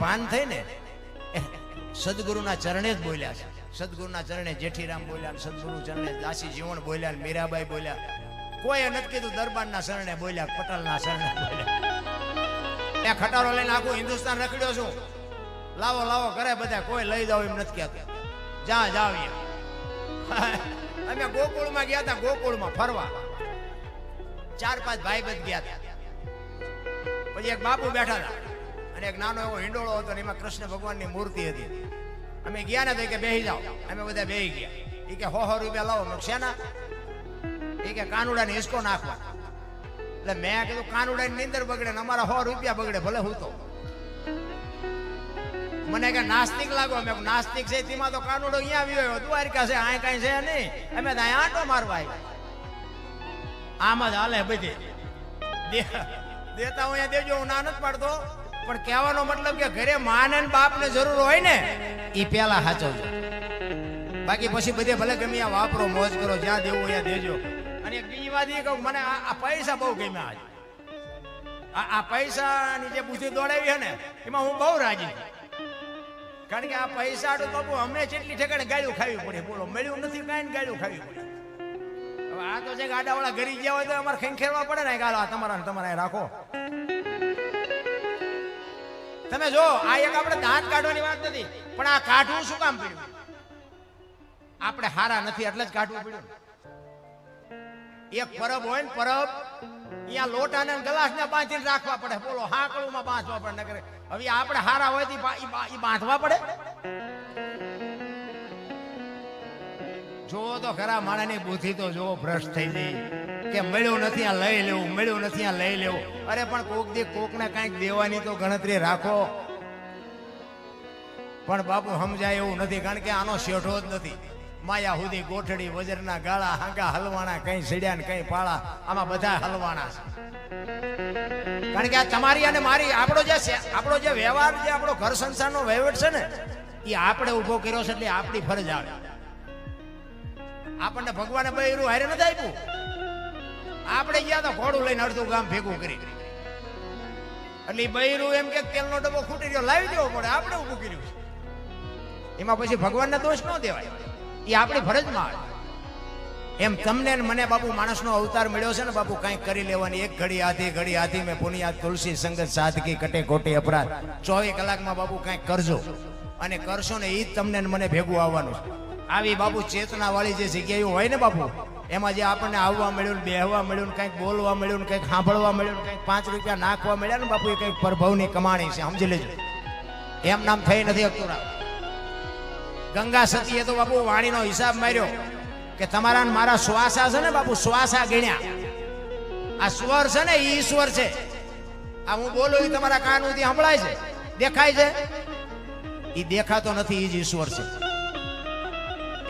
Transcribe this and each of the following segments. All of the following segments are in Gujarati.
ભાન થઈ ને સદગુરુના ચરણે જ બોલ્યા છે. સદગુરુના ચરણે જેઠીરામ બોલ્યા સદગુરુ ચરણે દાસી જીવન બોલ્યા મીરાબાઈ બોલ્યા. કોઈ નથી કીધું દરબારના શરણે બોલ્યા, પટલના શરણે બોલ્યા. એ ખટારો લઈને આખું હિન્દુસ્તાન રખડ્યો છું. લાવો લાવો કરે બધા કોઈ લઈ જાવ એમ નથી કહેતું. જા જાવ અમે ગોકુળમાં ગયા હતા, ગોકુળમાં ફરવા. ચાર પાંચ ભાઈ બંધ ગયા હતા. પછી એક બાપુ બેઠા હતા. અને એક નાનો એવો હિંડોળો હતો એમાં કૃષ્ણ ભગવાનની મૂર્તિ હતી. અમે ગયા ને તો કે બેહી જાઓ. અમે બધા બેહી ગયા. એ કે હો હો રૂપિયા લાવો. મેં એ કે કાનુડાને હિસકો નાખવા. એટલે મેં કીધું, કાનુડાની નીંદર બગડે ને અમારા હો રૂપિયા બગડે, ભલે હું તો. મને કે નાસ્તિક લાગો. અમે નાસ્તિક છે, તેમાં તો કાનુડો અહીંયા આવ્યો દ્વારકા છે આ કઈ છે નહીં. અમે તો અહીંયા આંટો મારવા આવ્યા. આમ જ હાલે બધી. દેતા હું અહીંયા દેજો, હું ના નથી પાડતો. પણ કહેવાનો મતલબ કે ઘરે માને ને બાપને જરૂર હોય ને એ પેલા સાચવજો બાકી પછી બધે ભલે ગમે વાપરો, મોજ કરો, જ્યાં દેવું ત્યાં દેજો. અને બીજી વાત એ કહું, મને આ પૈસા બહુ ગમ્યા આજે. આ પૈસાની જે બુદ્ધિ દોડાવી છે ને, એમાં હું બહુ રાજી. કારણ કે આ પૈસા તો બાપુ અમને જેટલી ઠેકાણે ગાળ્યું ખાવી પડે, બોલો, મળ્યું નથી કાંઈ ગાળ્યું ખાવી પડે. હવે આ તો છે ગાડાવાળા ઘરી ગયા હોય તો અમારે ખેંખેરવા પડે ને ગાળો તમારા તમારા રાખો. તમે જો, આ એક આપણે દાંત કાઢવાની વાત નથી, પણ આ કાઢવું શું કામ પડ્યું? આપણે હારા નથી, એટલે જ કાઢવું પડ્યું. એક પરબ હોય ને પરબ અહીંયા લોટાને ગ્લાસને બાંધીને રાખવા પડે. બોલો, હાકળુમાં બાંધવા પડે, નકર હવે આપણે હારા હોય તો બાંધવા પડે? જો તો ખરા માણસની બુદ્ધિ તો જુઓ ભ્રષ્ટ થઈ ગઈ. કે મળ્યું નથી, આ લઈ લેવું, મળ્યું નથી, આ લઈ લેવું. અરે પણ કોક દી કોકને કાંઈક દેવાની તો ગણતરી રાખો. પણ બાપુ સમજાય એવું નથી, કારણ કે આનો શેઠો જ નથી. માયા સુધી ગોઠડી, વજરના ગાળા, હાંગા, હલવાણા, કઈ સડ્યા ને કઈ પાળા, આમાં બધા હલવાણા છે. કારણ કે આ તમારી અને મારી, આપણો જે આપણો જે વ્યવહાર જે આપણો ઘર સંસારનો વહીવટ છે ને, એ આપણે ઊભો કર્યો છે એટલે આપણી ફરજ આવે. આપણને ભગવાને બૈરું હારે નથી આપ્યું. આપણે ગયા તો ઘોડું લઈને અડધું ગામ ભેગું કરી એટલે બૈરું એમ કે તેલનો ડબ્બો ખૂટી ગયો લાવી દેવો પડે, આપણે ઊભું કર્યું એમાં પછી ભગવાનને દોષ ન દેવાય. એ આપણી ફરજમાં આવે એમ તમને મને બાપુ માણસનો અવતાર મળ્યો છે ને બાપુ કાંઈક કરી લેવાની એક ઘડી, આધી ઘડી, આધી મેં પુનિયા તુલસી, સંગત સાદગી કટે કોટી, અપરાધ. ચોવીસ કલાકમાં બાપુ કાંઈક કરજો. અને કરશો ને એ જ તમને મને ભેગું આવવાનું છે. આવી બાપુ ચેતના વાળી જે જગ્યાઓ હોય ને બાપુ, એમાં જે આપણને આવવા મળ્યું બેહવા મળ્યું ને કંઈક બોલવા મળ્યું ને કંઈક સાંભળવા મળ્યું ને પાંચ રૂપિયા નાખવા મળ્યા ને બાપુ, એ કંઈક પ્રભવની કમાણી છે, સમજી લેજો. એમ નામ થઈ નથી શકતું ગંગા સતીએ તો બાપુ વાણીનો હિસાબ માર્યો કે તમારા મારા શ્વાસા છે ને બાપુ, શ્વાસા ગણ્યા. આ સ્વર છે ને ઈશ્વર છે. આ હું બોલું તમારા કાન સુધી સંભળાય છે? દેખાય છે? એ દેખાતો નથી એ જ ઈશ્વર છે.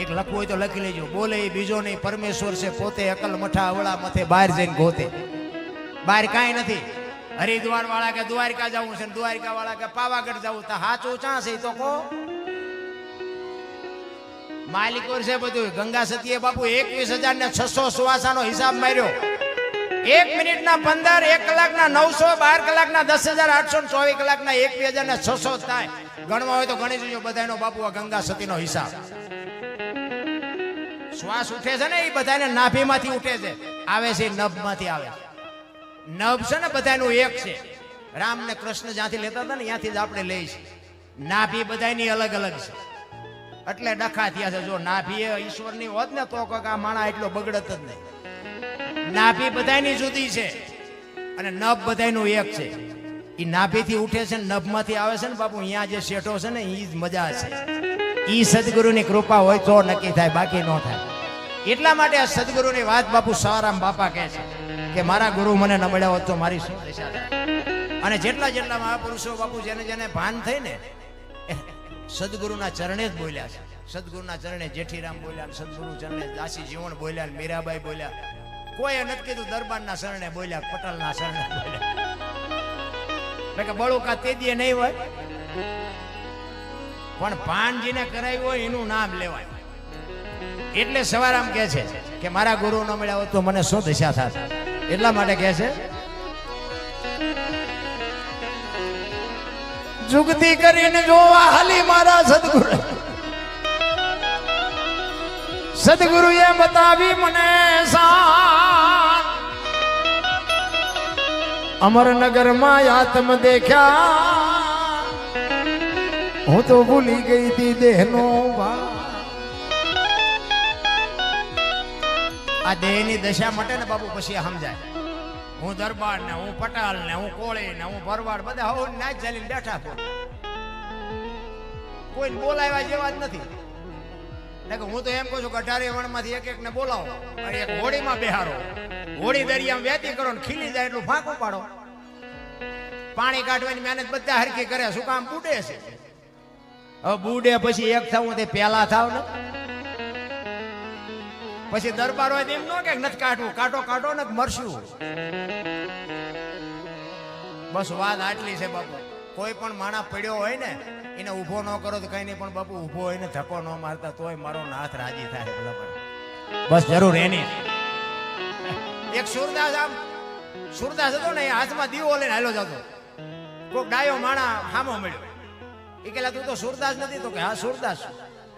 એક લખવું હોય તો લખી લેજો. બોલે એ બીજો નહીં, પરમેશ્વર છે, પોતે અકલ મઠા અવળા મથે બહાર જઈને ગોતે. બહાર કાંઈ નથી. હરિદ્વાર વાળા કે દ્વારકા જવું છે દ્વારકા વાળા કે પાવાગઢ જવું, તો હાચું ચા છે તો કહો. માલિકોર છે બધું. ગંગા સતીએ બાપુ એકવીસ હજાર ને છસો સુવાસાનો હિસાબ માર્યો. એક મિનિટના પંદર, એક કલાકના નવસો, બાર કલાકના દસ હજાર આઠસો ચોવીસ કલાકના એકવીસ હજાર ને છસો થાય. ગણવા હોય તો ગણી જોજો બધાનો બાપુ આ ગંગા સતીનો હિસાબ. શ્વાસ ઉઠે છે ને, એ બધાને નાભીમાંથી ઉઠે છે. આવે છે, નભમાંથી આવે છે. નભ છે ને, બધાનું એક છે. રામ ને કૃષ્ણ જ્યાંથી લેતા હતા ને, ત્યાંથી જ આપણે લઈ છે. નાભી બધાની અલગ અલગ છે. એટલે ડખા થયા છે. જો નાભી એ ઈશ્વરની હોત ને, તો કોક આ માણા એટલો બગડત જ નહીં. નાભી બધાની જુદી છે. અને નભ બધાનું એક છે. એ નાભીથી ઉઠે છે ને, નભમાંથી આવે છે ને, બાપુ, અહીંયા જે શેઠો છે ને એ જ મજા છે. ઈ સદગુરુની કૃપા હોય તો નક્કી થાય, બાકી ન થાય. એટલા માટે આ સદગુરુની વાત બાપુ સવારામ બાપા કહે છે કે મારા ગુરુ મને ન મળ્યા હોત તો મારી શું દશા અને જેટલા જેટલા મહાપુરુષો બાપુ જેને જેને ભાન થઈ ને એ સદગુરુના ચરણે જ બોલ્યા છે. સદગુરુના ચરણે જેઠીરામ બોલ્યા સદગુરુ ચરણે દાસી જીવન બોલ્યા મીરાબાઈ બોલ્યા. કોઈએ નથી કીધું દરબારના શરણે બોલ્યા, પટલના શરણે બોલ્યા. એટલે કે બળુકા તે તેદીએ નહીં હોય. પણ ભાનજીને કરાવ્યું હોય એનું નામ લેવાય. એટલે સવારામ કહે છે કે મારા ગુરુ ન મળ્યા તો મને શું દિશા થાત? એટલા માટે કહે છે, જુગતી કરીને જોવા હાલી મારા સદગુરુ. સદગુરુએ બતાવી મને અમરનગરમાં આત્મ દેખ્યા. હું તો ભૂલી ગઈ હતી દેહનો આ દેહની દશા માટે ને બાબુ પછી સમજાય. હું દરબાર ને, હું પટાલ ને, હું કોળી ને, હું ભરવાડ, બધા હું નાચ ચાલીને બેઠા છું. કોઈ બોલાવ્યા જેવા જ નથી. એટલે હું તો એમ કહું છું કે અઢારે વણમાંથી એક એક ને બોલાવો. અને એક હોળીમાં બેહારો હોળી દરિયામાં વેતી કરો ને ખીલી જાય એટલું ફાંકું પાડો પાણી કાઢવાની મહેનત બધા હરકી કરે, શું કામ બુડે છે? બુડે પછી એક થવું તે પેલા થાવ ને. પછી દરબાર હોય એમ નો કે નથી કાઢવું. કાઢો કાઢો ને મરશું. બસ વાત આટલી છે બાપુ. કોઈ પણ માણા પડ્યો હોય ને, એને ઊભો ન કરો તો કઈ નહીં, પણ બાપુ ઊભો હોય ને ધક્કો ન મારતા, તોય મારો નાથ રાજી થાય બરાબર બસ જરૂર એની. એક સુરદાસ આમ, સુરદાસ હતો ને હાથમાં દીવો લઈને હાલો જતો. કોક ડાયો માણા હામો મળ્યો. એ કે તું તો સુરદાસ નથી. તો કે, હા, સુરદાસ.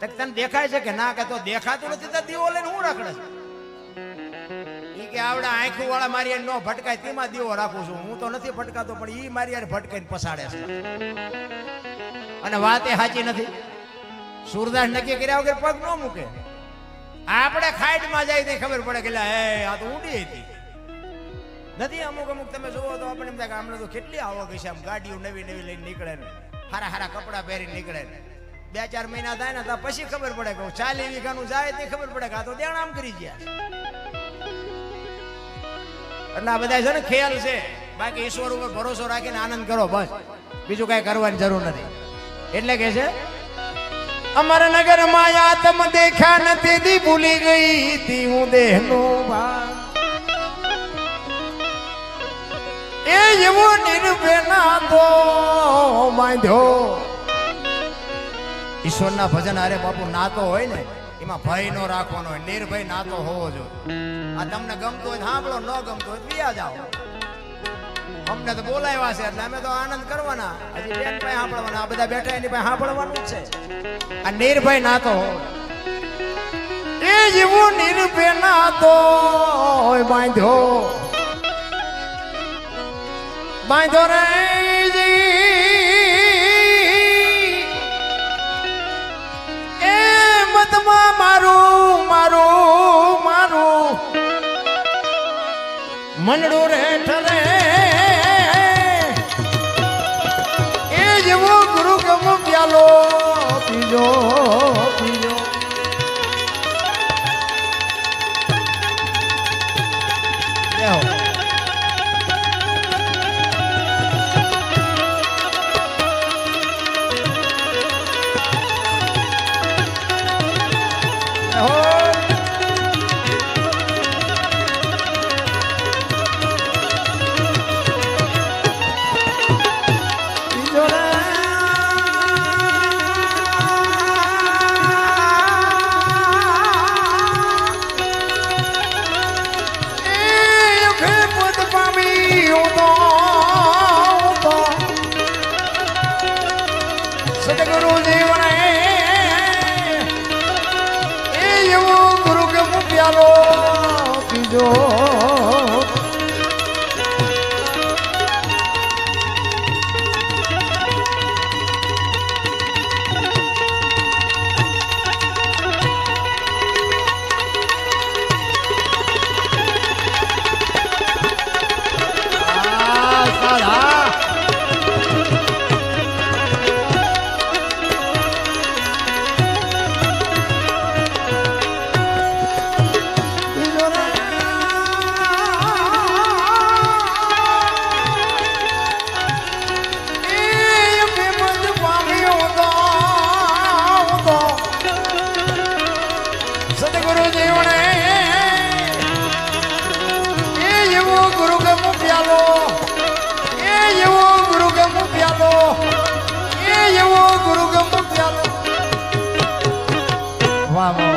તક તને દેખાય છે કે ના? કે, તો દેખાતું નથી. તો દીવો લઈને હું રખડે ઈ કે, આવડા આંખું વાળા મારી હારે નો ભટકાય, તેમાં દીવો રાખું છું. હું તો નથી ભટકાતો, પણ ઈ મારી યાર ભટકાઈને પસાડે છે. અને વાત એ સાચી નથી. સુરદાસ નક્કી કર્યા વગર પગ ન મૂકે. આપણે ખાઈટમાં જાય નહીં ખબર પડે કે હે એ, આ તો ઊંડી હતી. નથી અમુક અમુક, તમે જોવો તો આપણે એમ થાય કે આમને તો કેટલી આવક છે આમ ગાડીઓ નવી નવી લઈને નીકળે ને. હારા હારા કપડાં પહેરીને નીકળે. બે ચાર મહિના થાય ને તો પછી ખબર પડે કે ચાલી વીઘાનું જાય તે ખબર પડે કે આ તો દેણ આમ કરી ગયા. એટલે આ બધા છે ને ખ્યાલ છે. બાકી ઈશ્વર ઉપર ભરોસો રાખીને આનંદ કરો બસ. બીજું કઈ કરવાની જરૂર નથી. એટલે કે છે અમરનગરમાં આત્મ દેખા નથી ભૂલી ગઈ હતી હું દેહનો ભાગ. એવો નિર્ભેના ઈશ્વરના ભજન અરે બાપુ નાતો હોય ને, એમાં ભય નો રાખવાનો હોય, નિર્ભય નાતો હોવો જોઈએ. આ તમને ગમતું હોય સાંભળો, ન ગમતું હોય વિયા જાઓ. અમને તો બોલાવ્યા છે, એટલે અમે તો આનંદ કરવાના. હજી બેન પાસે સાંભળવાના, આ બધા બેઠા એની પાસે સાંભળવાનું છે. આ નિર્ભય નાતો હોય એ જીવો નિર્ભય નાતો હોય બાંધ્યો. બાંધો રે એ જીવણે. એ એવો ગુરુ ગમુ પ્યાલો. એ એવો ગુરુ ગમુ પ્યાલો. એ એવો ગુરુ ગમુ પ્યાલો વાહ વાહ.